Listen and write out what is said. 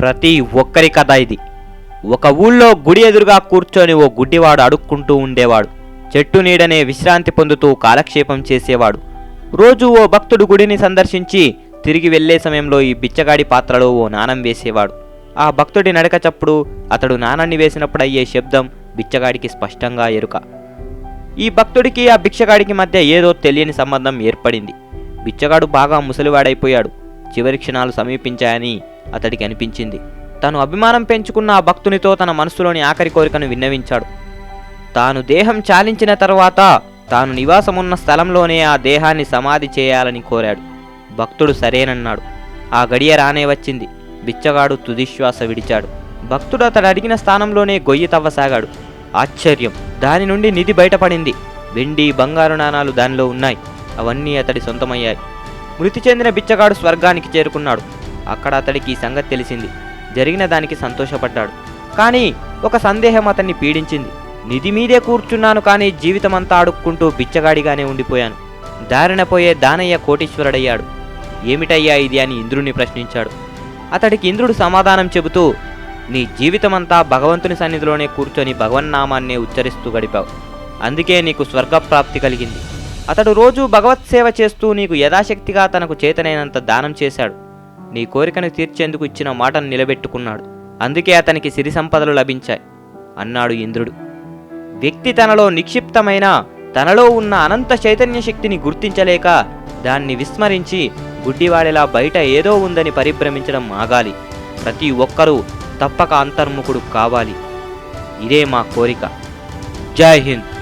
ప్రతి ఒక్కరి కథ ఇది. ఒక ఊళ్ళో గుడి ఎదురుగా కూర్చొని ఓ గుడ్డివాడు అడుక్కుంటూ ఉండేవాడు. చెట్టు నీడనే విశ్రాంతి పొందుతూ కాలక్షేపం చేసేవాడు. రోజు ఓ భక్తుడు గుడిని సందర్శించి తిరిగి వెళ్ళే సమయంలో ఈ బిచ్చగాడి పాత్రలో ఓ నాణం వేసేవాడు. ఆ భక్తుడి నడక చప్పుడు అతడు నాణాన్ని వేసినప్పుడు అయ్యే శబ్దం బిచ్చగాడికి స్పష్టంగా ఎరుక. ఈ భక్తుడికి ఆ భిక్షగాడికి మధ్య ఏదో తెలియని సంబంధం ఏర్పడింది. బిచ్చగాడు బాగా ముసలివాడైపోయాడు. చివరి క్షణాలు సమీపించాయని అతడికి అనిపించింది. తాను అభిమానం పెంచుకున్న ఆ భక్తునితో తన మనసులోని ఆఖరి కోరికను విన్నవించాడు. తాను దేహం చాలించిన తర్వాత తాను నివాసమున్న స్థలంలోనే ఆ దేహాన్ని సమాధి చేయాలని కోరాడు. భక్తుడు సరేనన్నాడు. ఆ గడియ రానే వచ్చింది. బిచ్చగాడు తుదిశ్వాస విడిచాడు. భక్తుడు అతడు అడిగిన స్థానంలోనే గొయ్యి తవ్వసాగాడు. ఆశ్చర్యం! దాని నుండి నిధి బయటపడింది. వెండి బంగారు నాణాలు దానిలో ఉన్నాయి. అవన్నీ అతడి సొంతమయ్యాయి. మృతి చెందిన బిచ్చగాడు స్వర్గానికి చేరుకున్నాడు. అక్కడ అతడికి ఈ సంగతి తెలిసింది. జరిగిన దానికి సంతోషపడ్డాడు. కానీ ఒక సందేహం అతన్ని పీడించింది. నిధి మీదే కూర్చున్నాను కానీ జీవితమంతా అడుక్కుంటూ బిచ్చగాడిగానే ఉండిపోయాను. దారిన పోయే దానయ్య కోటీశ్వరుడయ్యాడు. ఏమిటయ్యా ఇది అని ఇంద్రుణ్ణి ప్రశ్నించాడు. అతడికి ఇంద్రుడు సమాధానం చెబుతూ నీ జీవితమంతా భగవంతుని సన్నిధిలోనే కూర్చొని భగవన్నామాన్నే ఉచ్చరిస్తూ గడిపావు. అందుకే నీకు స్వర్గప్రాప్తి కలిగింది. అతడు రోజు భగవత్ సేవ చేస్తూ నీకు యథాశక్తిగా తనకు చేతనైనంత దానం చేశాడు. నీ కోరికను తీర్చేందుకు ఇచ్చిన మాటను నిలబెట్టుకున్నాడు. అందుకే అతనికి సిరి సంపదలు లభించాయి అన్నాడు ఇంద్రుడు. వ్యక్తి తనలో నిక్షిప్తమైన తనలో ఉన్న అనంత చైతన్య శక్తిని గుర్తించలేక దాన్ని విస్మరించి గుడ్డివాడిలా బయట ఏదో ఉందని పరిభ్రమించడం ఆగాలి. ప్రతి ఒక్కరూ తప్పక అంతర్ముఖుడు కావాలి. ఇదే మా కోరిక. జై హింద్.